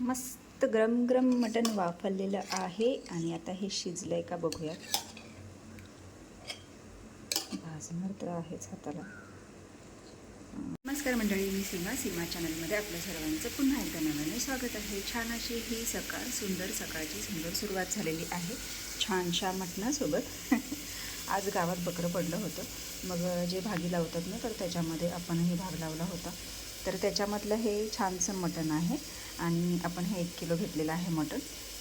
मस्त गरम गरम मटण वाफरलेलं आहे. आणि आता हे शिजलं आहे का बघूया. भाजणार तर आहेच हाताला. नमस्कार मंडळी मी सीमा. सीमा चॅनलमध्ये आपल्या सर्वांचं पुन्हा एकदा नव्याने स्वागत आहे. छान अशी ही सकाळ सुंदर सकाळची सुंदर सुरुवात झालेली आहे. छानशा मटणासोबत. आज गावात बकरं पडलं होतं. मग जे भागी लावतात ना तर त्याच्यामध्ये आपणही भाग लावला होता. तर त्याच्यामधलं हे छानसं मटण आहे आणि आपण हे एक किलो घेतलेलं आहे मटण.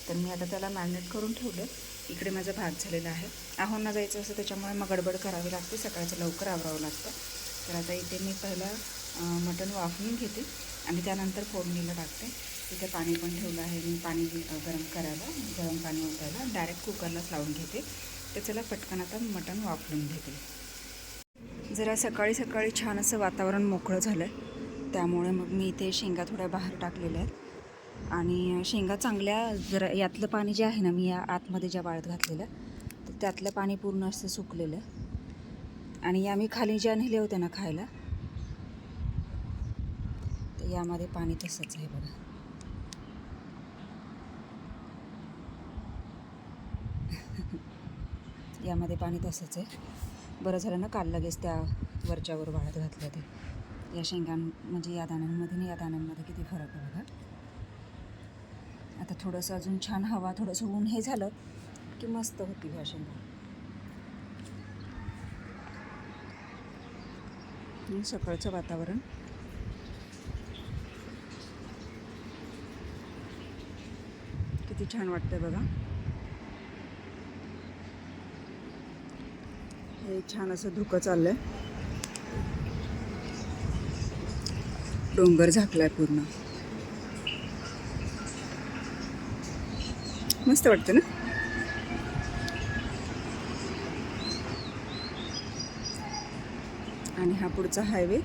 तर मी आता त्याला मॅरिनेट करून ठेवलं इकडे माझा भात झालेला आहे. आहोंना जायचं असं त्याच्यामुळे मग गडबड करावी लागते. सकाळचं लवकर आवरावं लागतं. तर आता इथे मी पहिला मटण वाफवून घेते आणि त्यानंतर फोडणीला टाकते. तिथे पाणी पण ठेवलं आहे मी पाणी गरम करायला गरम पाणी ओतायला. डायरेक्ट कुकरलाच लावून घेते. तर चला पटकन आता मटण वाफलून घेते. जरा सकाळी सकाळी छान असं वातावरण मोकळं झालं आहे त्यामुळे मग मी इथे शेंगा थोड्या बाहेर टाकलेल्या आहेत. आणि शेंगा चांगल्या जरा यातलं पाणी जे आहे ना मी या आतमध्ये ज्या वाळत घातलेलं तर त्यातलं पाणी पूर्ण असं सुकलेलं आहे. आणि या मी खाली ज्या नेल्या होत्या ना खायला तर यामध्ये पाणी तसंच आहे बघा. यामध्ये पाणी तसंच आहे. बरं झालं ना काल लगेच त्या वरच्यावर वाळत घातलं ते. या शेंगां म्हणजे या दाण्यांमध्ये आणि या दाण्यांमध्ये किती फरक आहे बघा. आता थोडंसं अजून छान हवा थोडंसं ऊन हे झालं की मस्त होती ह्या शेंगा. सकाळचं वातावरण. किती छान वाटतंय बघा. हे छान असं धुकं चाललंय. डोंगर झाकलाय पूर्ण. मस्त वाटतं ना? आणि हा पुढचा हायवे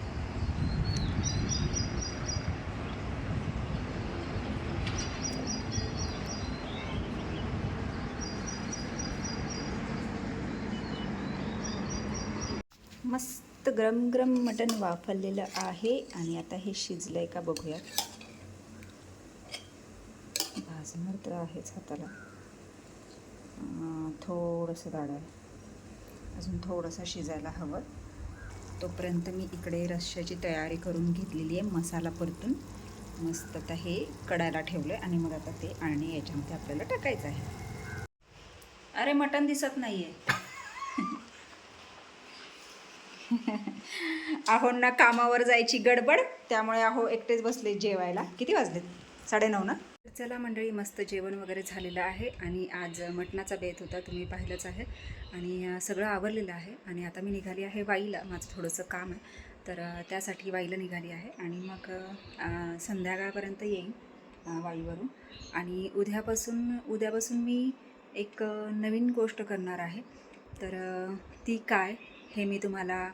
मस्त. गरम गरम मटण वाफरलेलं आहे आणि आता हे शिजलं आहे का बघूया. भाजणार तर आहेच हाताला. थोडंसं दाड आहे. अजून थोडंसं शिजायला हवं. तोपर्यंत मी इकडे रश्श्याची तयारी करून घेतलेली आहे मसाला परतून. मस्त आता हे कडायला ठेवलं आहे आणि मग आता ते आणि याच्यामध्ये आपल्याला टाकायचं आहे. अरे मटण दिसत नाही आहे आहोंना कामावर जायची गडबड. त्यामुळे आहो एकटेच बसले जेवायला. किती वाजलेत? साडेनऊ ना? चला मंडळी मस्त जेवण वगैरे झालेलं आहे आणि आज मटणाचा बेत होता तुम्ही पाहिलंच आहे. आणि सगळं आवरलेलं आहे आणि आता मी निघाली आहे वाईला. माझं थोडंसं काम आहे. तर त्यासाठी वाईला निघाली आहे आणि मग संध्याकाळपर्यंत येईन वाईवरून. आणि उद्यापासून उद्यापासून मी एक नवीन गोष्ट करणार आहे. तर ती काय? हे मी तुम्हाला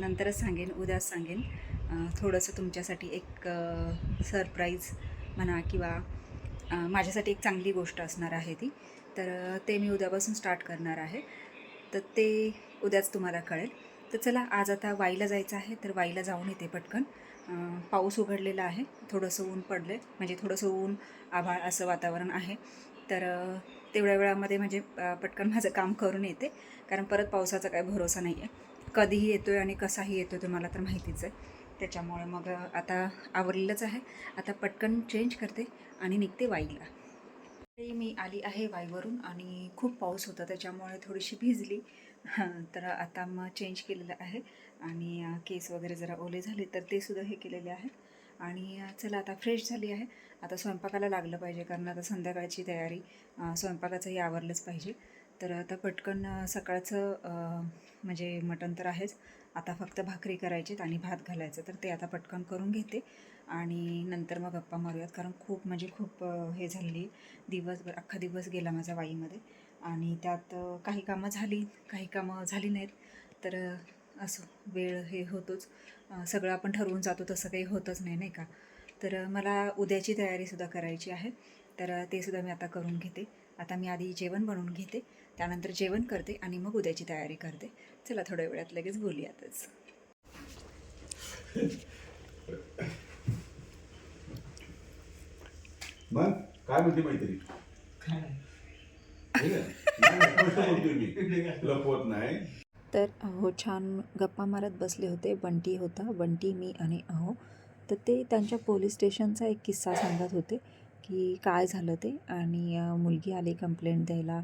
नंतरच सांगेन उद्याच सांगेन. थोडंसं तुमच्यासाठी एक सरप्राईज म्हणा किंवा माझ्यासाठी एक चांगली गोष्ट असणार आहे ती. तर ते मी उद्यापासून स्टार्ट करणार आहे. तर ते उद्याच तुम्हाला कळेल. तर चला आज आता वाईला जायचं आहे तर वाईला जाऊन येते पटकन. पाऊस उघडलेला आहे. थोडंसं ऊन पडलं आहे म्हणजे थोडंसं ऊन आभाळ असं वातावरण आहे. तर तेवढ्या वेळामध्ये म्हणजे पटकन माझं काम करून येते. कारण परत पावसाचा काही भरोसा नाही आहे कधीही येतो आहे आणि कसाही येतो आहे मला तर माहितीच आहे. त्याच्यामुळे मग आता आवरलेलंच आहे. आता पटकन चेंज करते आणि निघते वाईला. मी आली आहे वाईवरून आणि खूप पाऊस होता. त्याच्यामुळे थोडीशी भिजली. तर आता मग चेंज केलेलं आहे. आणि केस वगैरे जरा ओले झाले तर ते सुद्धा हे केलेले आहे आणि चला आता फ्रेश झाली आहे. आता स्वयंपाकाला लागलं पाहिजे कारण आता संध्याकाळची तयारी स्वयंपाकाचंही आवरलंच पाहिजे. तर आता पटकन सकाळचं म्हणजे मटण तर आहेच. आता फक्त भाकरी करायचीत आणि भात घालायचं तर ते आता पटकन करून घेते. आणि नंतर मग गप्पा मारूयात कारण खूप म्हणजे खूप हे झालेली दिवसभर अख्खा दिवस गेला माझ्या वाईमध्ये आणि त्यात काही कामं झाली काही कामं झाली नाहीत. तर असं वेळ हे होतोच. सगळं आपण ठरवून जातो तसं काही होतच नाही नाही का? तर मला उद्याची तयारीसुद्धा करायची आहे. तर ते सुद्धा मी आता करून घेते. आता मी आधी जेवण बनवून घेते त्यानंतर जेवण करते आणि मग उद्याची तयारी करते. चला थोड्या वेळात लगेच बोलूयातच. मग काय म्हणते मैत्री लपवत नाही. तर अहो छान गप्पा मारत बसले होते. बंटी होता. बंटी मी आणि अहो. तर ते त्यांच्या पोलीस स्टेशनचा एक किस्सा सांगत होते की काय झालं ते. आणि मुलगी आली कंप्लेंट द्यायला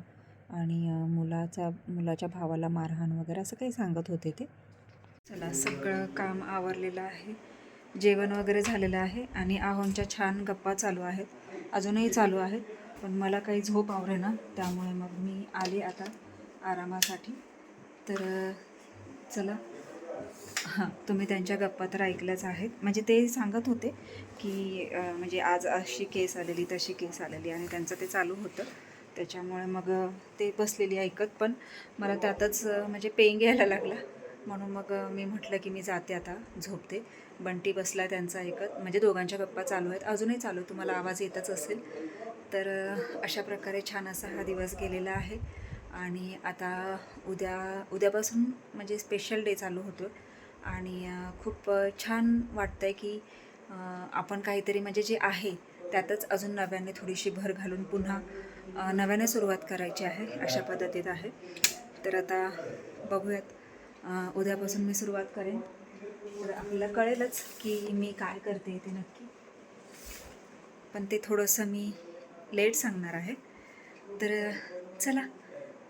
आणि मुलाचा मुलाच्या भावाला मारहाण वगैरे असं काही सांगत होते ते. चला सगळं काम आवरलेलं आहे. जेवण वगैरे झालेलं आहे आणि आहोंच्या छान गप्पा चालू आहेत. अजूनही चालू आहेत. पण मला काही झोप आवरे ना त्यामुळे मग मी आले आता आरामासाठी. तर चला. हां तुम्ही त्यांच्या गप्पा तर ऐकल्याच आहेत. म्हणजे ते सांगत होते की म्हणजे आज अशी केस आलेली तशी केस आलेली आणि त्यांचं ते चालू होतं. त्याच्यामुळे मग ते बसलेली ऐकत पण मला त्यातच म्हणजे पेंग यायला लागला. म्हणून मग मी म्हटलं की मी जाते आता झोपते. बंटी बसला त्यांचा ऐकत. म्हणजे दोघांच्या गप्पा चालू आहेत. अजूनही चालू तुम्हाला आवाज येतच असेल. तर अशा प्रकारे छान असा हा दिवस गेलेला आहे. आणि आता उद्या उद्यापासून म्हणजे स्पेशल डे चालू होतो आणि खूप छान वाटतं आहे की आपण काहीतरी म्हणजे जे आहे त्यातच अजून नव्याने थोडीशी भर घालून पुन्हा नव्याने सुरुवात करायची आहे अशा पद्धतीत आहे. तर आता बघूयात उद्यापासून मी सुरुवात करेन. तर आपल्याला कळेलच की मी काय करते ते नक्की. पण ते थोडंसं मी लेट सांगणार आहे. तर चला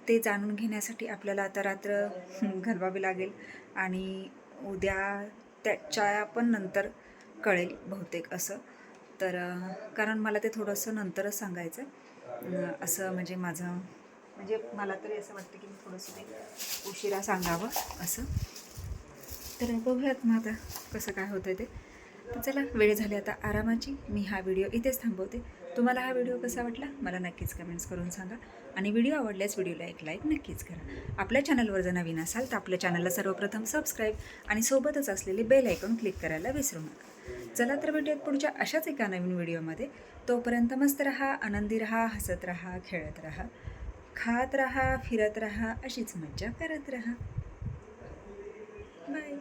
ते जाणून घेण्यासाठी आपल्याला आता रात्र घालवावी लागेल आणि उद्या त्याच्या पण नंतर कळेल बहुतेक असं. तर कारण मला ते थोडंसं नंतरच सांगायचं आहे. असं म्हणजे माझं म्हणजे मला तरी असं वाटतं की मी थोडंसं ते उशिरा सांगावं असं. तर बघूयात मग आता कसं काय होतं ते. चला वेळ झाली आता आरामाची. मी हा व्हिडिओ इथेच थांबवते. तुम्हाला हा व्हिडिओ कसा वाटला? मला नक्कीच कमेंट्स करून सांगा. आणि व्हिडिओ आवडल्यास व्हिडिओला एक लाईक नक्कीच करा. आपल्या चॅनलवर जर नवीन असाल तर आपल्या चॅनलला सर्वप्रथम सबस्क्राईब आणि सोबतच असलेले बेल आयकॉन क्लिक करायला विसरू नका. चला तर भेटूयात पुढच्या अशाच एका नवीन व्हिडिओमध्ये. तोपर्यंत मस्त रहा आनंदी रहा हसत रहा खेळत रहा खात रहा फिरत रहा अशीच मज्जा करत रहा. बाय